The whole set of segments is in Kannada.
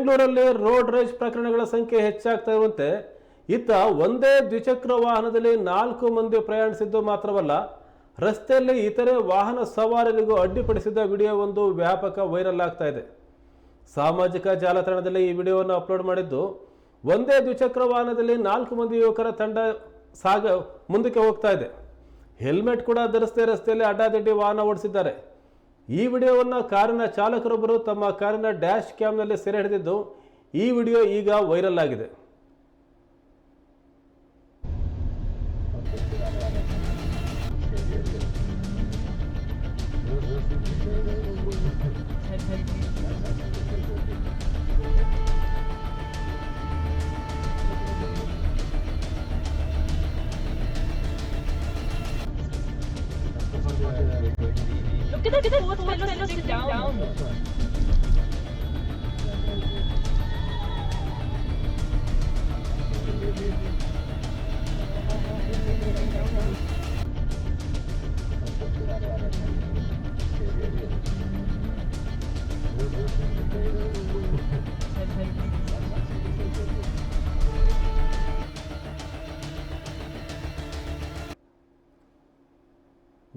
ಬೆಂಗಳೂರಲ್ಲಿ ರೋಡ್ ರೇಜ್ ಪ್ರಕರಣಗಳ ಸಂಖ್ಯೆ ಹೆಚ್ಚಾಗ್ತಾ ಇರುವಂತೆ, ಇತ್ತ ಒಂದೇ ದ್ವಿಚಕ್ರ ವಾಹನದಲ್ಲಿ ನಾಲ್ಕು ಮಂದಿ ಪ್ರಯಾಣಿಸಿದ್ದು ಮಾತ್ರವಲ್ಲ, ರಸ್ತೆಯಲ್ಲಿ ಇತರೆ ವಾಹನ ಸವಾರರಿಗೂ ಅಡ್ಡಿಪಡಿಸಿದ ವಿಡಿಯೋ ಒಂದು ವ್ಯಾಪಕ ವೈರಲ್ ಆಗ್ತಾ ಇದೆ. ಸಾಮಾಜಿಕ ಜಾಲತಾಣದಲ್ಲಿ ಈ ವಿಡಿಯೋವನ್ನು ಅಪ್ಲೋಡ್ ಮಾಡಿದ್ದು, ಒಂದೇ ದ್ವಿಚಕ್ರ ವಾಹನದಲ್ಲಿ ನಾಲ್ಕು ಮಂದಿ ಯುವಕರ ತಂಡ ಸಾಗ, ಮುಂದಕ್ಕೆ ಹೋಗ್ತಾ ಇದೆ. ಹೆಲ್ಮೆಟ್ ಕೂಡ ಧರಿಸದೆ ರಸ್ತೆಯಲ್ಲಿ ಅಡ್ಡಾದಿಡ್ಡಿ ವಾಹನ ಓಡಿಸಿದ್ದಾರೆ. ಈ ವಿಡಿಯೋವನ್ನು ಕಾರಿನ ಚಾಲಕರೊಬ್ಬರು ತಮ್ಮ ಕಾರಿನ ಡ್ಯಾಶ್ ಕ್ಯಾಮ್ನಲ್ಲಿ ಸೆರೆ ಹಿಡಿದಿದ್ದು ಈ ವಿಡಿಯೋ ಈಗ ವೈರಲ್ ಆಗಿದೆ. Look at that down. Thank you.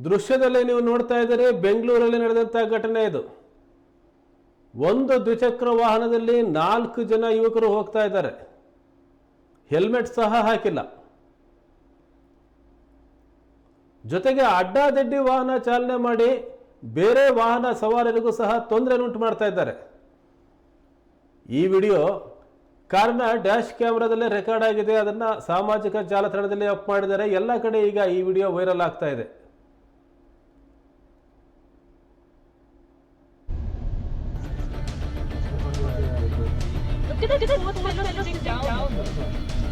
ದೃಶ್ಯದಲ್ಲಿ ನೀವು ನೋಡ್ತಾ ಇದ್ದೀರಿ, ಬೆಂಗಳೂರಲ್ಲಿ ನಡೆದಂಥ ಘಟನೆ ಇದು. ಒಂದು ದ್ವಿಚಕ್ರ ವಾಹನದಲ್ಲಿ ನಾಲ್ಕು ಜನ ಯುವಕರು ಹೋಗ್ತಾ ಇದ್ದಾರೆ. ಹೆಲ್ಮೆಟ್ ಸಹ ಹಾಕಿಲ್ಲ. ಜೊತೆಗೆ ಅಡ್ಡಾದಡ್ಡಿ ವಾಹನ ಚಾಲನೆ ಮಾಡಿ ಬೇರೆ ವಾಹನ ಸವಾರರಿಗೂ ಸಹ ತೊಂದರೆಯನ್ನುಂಟು ಮಾಡ್ತಾ ಇದ್ದಾರೆ. ಈ ವಿಡಿಯೋ ಕಾರಣ ಡ್ಯಾಶ್ ಕ್ಯಾಮ್ರಾದಲ್ಲೇ ರೆಕಾರ್ಡ್ ಆಗಿದೆ, ಅದನ್ನ ಸಾಮಾಜಿಕ ಜಾಲತಾಣದಲ್ಲಿ ಅಪ್ ಮಾಡಿದ್ದಾರೆ. ಎಲ್ಲ ಕಡೆ ಈಗ ಈ ವಿಡಿಯೋ ವೈರಲ್ ಆಗ್ತಾ ಇದೆ. 这个这个这个这个这个这个这个这个